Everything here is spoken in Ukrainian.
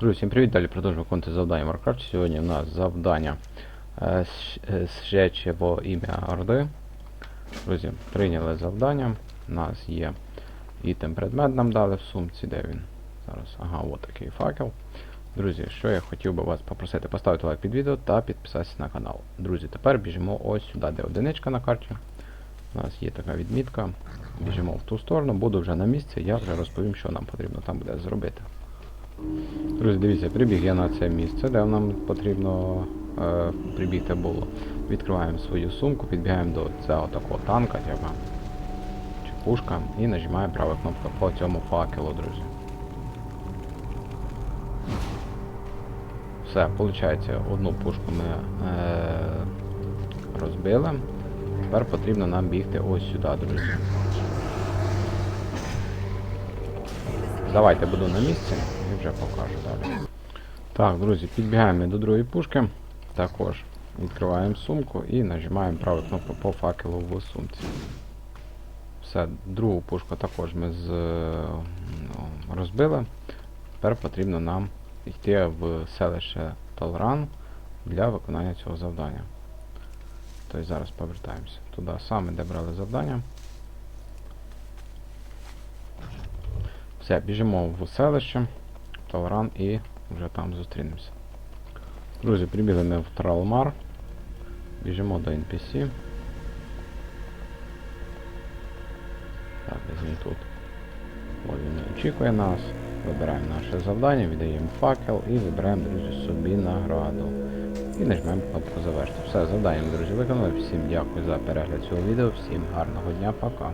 Друзі, всім привіт! Далі продовжуємо виконувати завдання Warcraft. Сьогодні у нас завдання е, з- е, во ім'я Орди. Друзі, прийняли завдання. У нас є ітем предмет нам дали в сумці, де він? Зараз, ага, от такий факел. Друзі, що я хотів би вас попросити, поставити лайк під відео та підписатися на канал. Друзі, тепер біжимо ось сюди, де одиничка на карті. У нас є така відмітка. Біжимо в ту сторону, буду вже на місці, я вже розповім, що нам потрібно там буде зробити. Друзі, дивіться, прибіг я на це місце, де нам потрібно е, прибігти було. Відкриваємо свою сумку, підбігаємо до цього такого танка, типа, чи пушка, і нажимаємо праву кнопку по цьому факелу, друзі. Все, виходить, одну пушку ми е, розбили. Тепер потрібно нам бігти ось сюди, друзі. Давайте буду на місці і вже покажу далі. Так, друзі, підбігаємо до другої пушки. Також відкриваємо сумку і нажимаємо праву кнопку по факелу в сумці. Все, другу пушку також ми з, ну, розбили. Тепер потрібно нам йти в селище Талран для виконання цього завдання. Тобто зараз повертаємося туди саме, де брали завдання. Все, біжимо в селище, Талран і вже там зустрінемося. Друзі, прибігли ми в Тралмар. Біжимо до NPC. Так, він тут. Ось він очікує нас. Вибираємо наше завдання, віддаємо факел і вибираємо, друзі, собі награду. І нажмемо кнопку завершити. Все, завдання, друзі, виконали. Всім дякую за перегляд цього відео, всім гарного дня, пока.